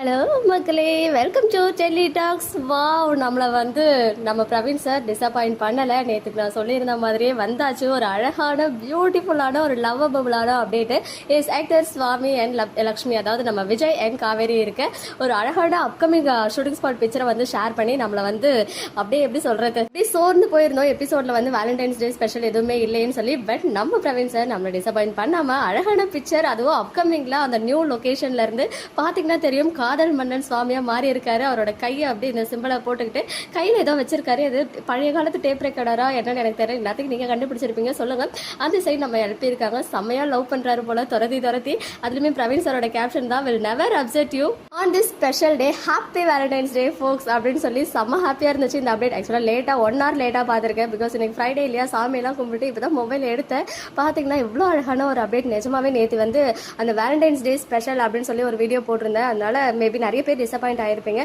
Hello மக்களே. Welcome to Delhi talks wow நம்மளை வந்து நம்ம பிரவீன் சார் டிசப்பாயிண்ட் பண்ணலை. நேற்றுக்கு நான் சொல்லியிருந்த மாதிரியே வந்தாச்சு. ஒரு அழகான பியூட்டிஃபுல்லான ஒரு லவ்வபுளான update is actor Swami and Lakshmi அதாவது நம்ம விஜய் அண்ட் காவேரி இருக்க. ஒரு அழகான அப்கமிங் ஷூட்டிங் ஸ்பாட் பிக்சரை வந்து ஷேர் பண்ணி நம்மளை வந்து அப்படியே எப்படி சொல்கிறது அப்படியே சோர்ந்து போயிருந்தோம். எபிசோடில் வந்து வேலண்டைன்ஸ் டே ஸ்பெஷல் எதுவுமே இல்லைன்னு சொல்லி பட் நம்ம பிரவீன் சார் நம்மளை டிசப்பாயிண்ட் பண்ணாமல் அழகான பிக்சர் அதுவும் அப்கமிங்கில் அந்த நியூ லொக்கேஷன்லேருந்து பார்த்தீங்கன்னா தெரியும். காதல் மன்னன் சுவாமியா மாறி இருக்காரு. அவரோட கையை அப்படியே இந்த சிம்பிளை போட்டுக்கிட்டு கையில் ஏதோ வச்சிருக்காரு. அது பழைய காலத்து டேப் ரெக்கார்டரா என்னன்னு எனக்கு தெரியல. எல்லாத்துக்கும் நீங்கள் கண்டுபிடிச்சிருப்பீங்க. சொல்லுங்க. அந்த சைடு நம்ம எழுப்பியிருக்காங்க. செம்மையா லவ் பண்றாரு போல. துரத்தி துரத்தி. அதுலயுமே பிரவீன் சாரோட கேப்ஷன் தான். Will never upset you on this special day happy valentine's day folks அப்படின்னு சொல்லி செம்ம ஹாப்பியாக இருந்துச்சு இந்த அப்டேட் ஆக்சுவலாக லேட்டாக ஒன் ஹவர் லேட்டாக பார்த்துருக்கேன். பிகாஸ் இன்னைக்கு ஃப்ரைடே இல்லையா? சாமியெல்லாம் கும்பிட்டு இப்போ தான் மொபைல் எடுத்தேன் பார்த்தீங்கன்னா இவ்வளோ அழகான ஒரு அப்டேட் நிஜமாவே நேற்று வந்து அந்த வேலண்டைன்ஸ் டே ஸ்பெஷல் அப்படின்னு சொல்லி ஒரு வீடியோ போட்டிருந்தேன். அதனால மேபி நிறைய பேர் டிசப்பாயிண்ட் ஆயிருப்பீங்க.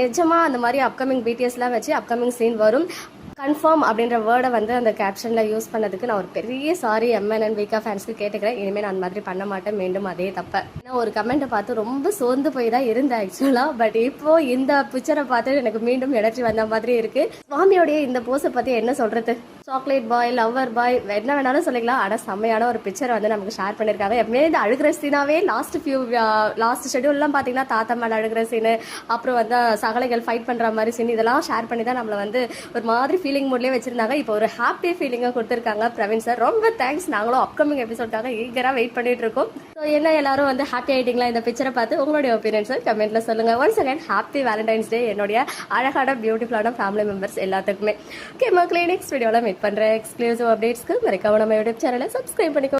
நிஜமா அந்த மாதிரி அப்கமிங் பிடிஎஸ்லாம் வச்சு அப்கமிங் சீன் வரும். கன்ஃபார்ம் அப்படின்ற வேர்டை வந்து அந்த கேப்ஷனில் யூஸ் பண்ணதுக்கு நான் ஒரு பெரிய சாரி எம்என் அண்ட் வீக்கா ஃபேன்ஸ்க்கு கேட்டுக்கிறேன். இனிமேல் நான் அந்த மாதிரி பண்ண மாட்டேன். மீண்டும் அதே தப்பை. நான் ஒரு கமெண்ட்டை பார்த்து ரொம்ப சோர்ந்து போய் தான் இருந்தேன் ஆக்சுவலாக பட் இப்போ இந்த பிக்சரை பார்த்து எனக்கு மீண்டும் எனர்ஜி வந்த மாதிரி இருக்கு. சுவாமியோடைய இந்த போஸை பற்றி என்ன சொல்றது? சாக்லேட் பாய் லவ்வர் பாய் என்ன வேணாலும் சொல்லிக்கலாம். ஆனால் செம்மையான ஒரு பிக்சர் வந்து நமக்கு ஷேர் பண்ணியிருக்காங்க எப்பவுமே இந்த அழுகிற சீனாவே லாஸ்ட் ஃபியூ லாஸ்ட் uh, ஷெடியூல்லாம் பார்த்தீங்கன்னா தாத்தா மேலே அழுகிற சீனு அப்புறம் வந்து சகலைகள் ஃபைட் பண்ணுற மாதிரி சீன் இதெல்லாம் ஷேர் பண்ணி தான் நம்மளை வந்து ஒரு மாதிரி ஃபீலிங் மூட்லேயே வச்சிருந்தாங்க. இப்போ ஒரு ஹாப்பி ஃபீலிங்காக கொடுத்துருக்காங்க பிரவீன் சார் ரொம்ப தேங்க்ஸ் நாங்களும் அப்கமிங் எபிசோட்காக ஈகராக வெயிட் பண்ணிட்டு இருக்கோம். ஸோ என்ன எல்லாரும் வந்து ஹாப்பி ஆயிட்டீங்களா? இந்த பிக்சரை பார்த்து உங்களுடைய ஒப்பீனியன்ஸை கமெண்ட்ல சொல்லுங்க. Once again happy valentine's day என்னுடைய அழகான பியூட்டிஃபுல்லான ஃபேமிலி மெம்பர்ஸ் எல்லாத்துக்குமே. ஓகே மக்களே நெக்ஸ்ட் வீடியோவில் மீட் பண்ற எக்ஸ்க்ளூசிவ் அப்டேட்ஸ்க்கு மறக்காம நம்ம யூடியூப் சேனலை சப்ஸ்கிரைப் பண்ணிக்கோ